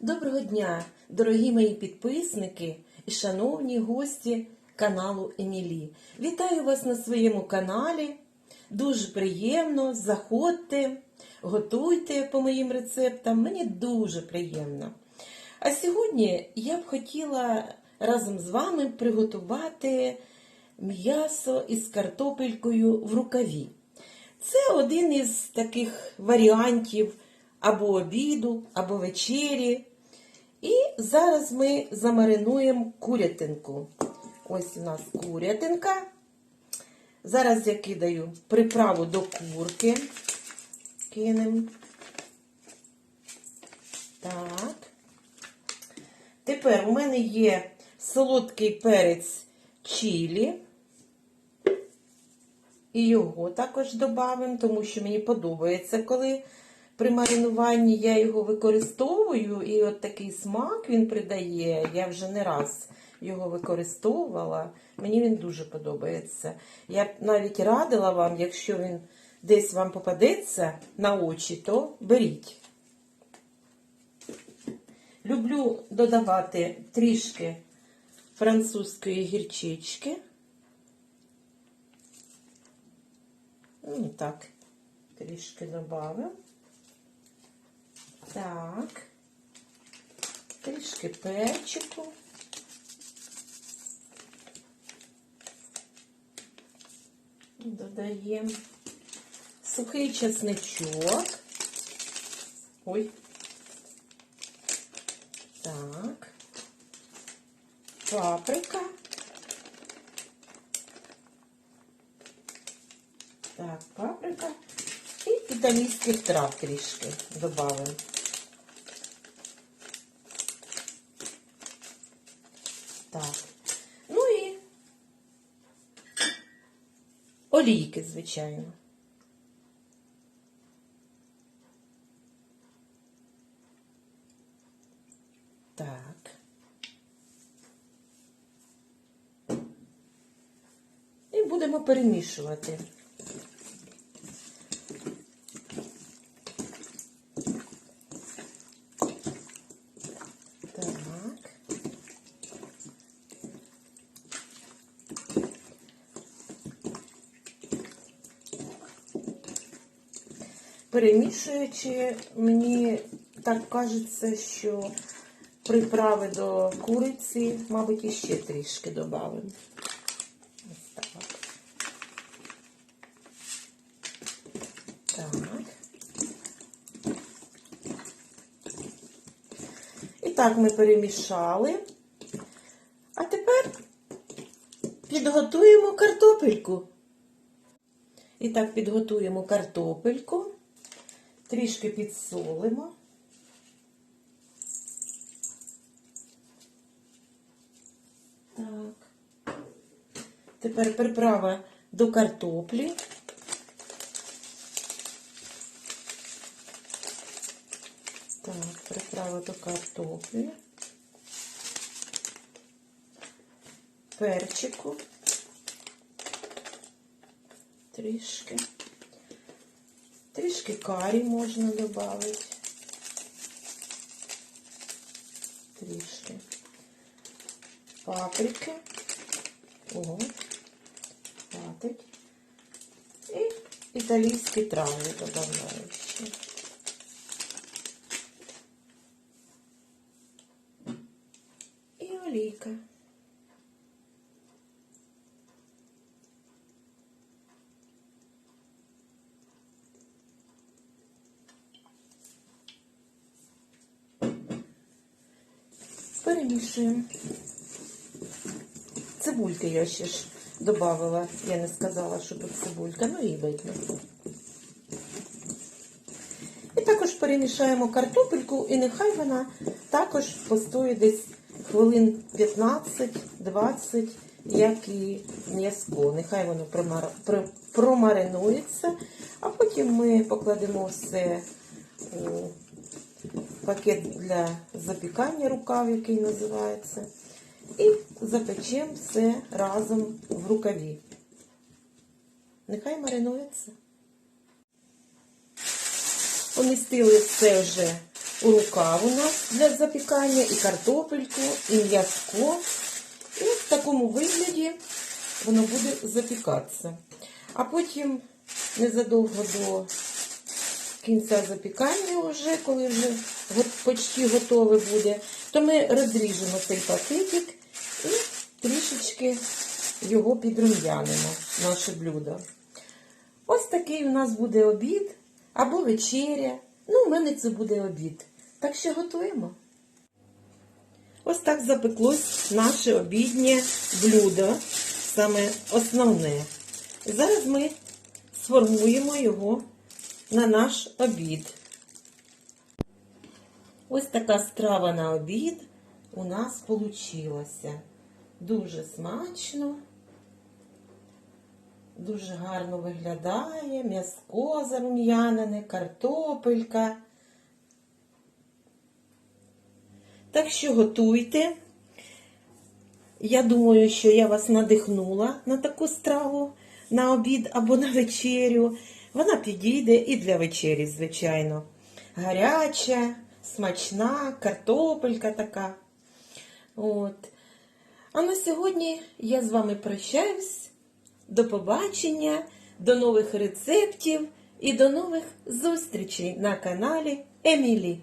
Доброго дня, дорогі мої підписники і шановні гості каналу Емілі. Вітаю вас на своєму каналі. Дуже приємно. Заходьте, готуйте по моїм рецептам. Мені дуже приємно. А сьогодні я б хотіла разом з вами приготувати м'ясо із картопелькою в рукаві. Це один із таких варіантів або обіду, або вечері. І зараз ми замаринуємо курятинку. Ось у нас курятинка. Зараз я кидаю приправу до курки. Кинемо. Так. Тепер у мене є солодкий перець чилі. І його також додамо, тому що мені подобається, коли при маринуванні я його використовую, і от такий смак він придає. Я вже не раз його використовувала. Мені він дуже подобається. Я б навіть радила вам, якщо він десь вам попадеться на очі, то беріть. Люблю додавати трішки французької гірчички. Ну, так, трішки добавимо. Так, трішки перчику. Додаємо сухий чесничок. Ой. Так. Паприка. Так, паприка. І італійських трав трішки додаємо. Так. Ну і олійки, звичайно. Так. І будемо перемішувати. Так. Перемішуючи, мені так кажеться, що приправи до куриці, мабуть, іще трішки додамо. Ось. І так ми перемішали. А тепер підготуємо картопельку. І так підготуємо картопельку, трішки підсолимо. Так. Тепер приправа до картоплі. Так, приправа до картоплі. Перчику. Трішки. Трішки карі можна додати. Трішки. Паприки. Ого. Хватить. І італійські трави додаю ще. І олійка. Перемішуємо. Цибульки я ще ж додавала. Я не сказала, що тут цибулька, ну і видно. І також перемішаємо картопельку, і нехай вона також постоїть десь хвилин 15-20, як і м'язко. Нехай воно промаринується, а потім ми покладемо все у пакет для запікання рукав, який називається. І запечемо все разом в рукаві. Нехай маринується. Помістили все вже у рукав у нас для запікання, і картопельку, і м'язко. І в такому вигляді воно буде запікатися. А потім незадовго до кінця запікання, вже, коли вже почти готове буде, то ми розріжемо цей пакетик і трішечки його підрум'янимо, наше блюдо. Ось такий у нас буде обід або вечеря. Ну, у мене це буде обід. Так що готуємо. Ось так запеклось наше обіднє блюдо, саме основне. Зараз ми сформуємо його на наш обід. Ось така страва на обід у нас получилася. Дуже смачно, дуже гарно виглядає, м'язко зарум'янене, картопелька. Так що готуйте. Я думаю, що я вас надихнула на таку страву на обід або на вечерю. Вона підійде і для вечері, звичайно. Гаряча, смачна, картопелька така. От. А на сьогодні я з вами прощаюсь. До побачення, до нових рецептів і до нових зустрічей на каналі Емілі.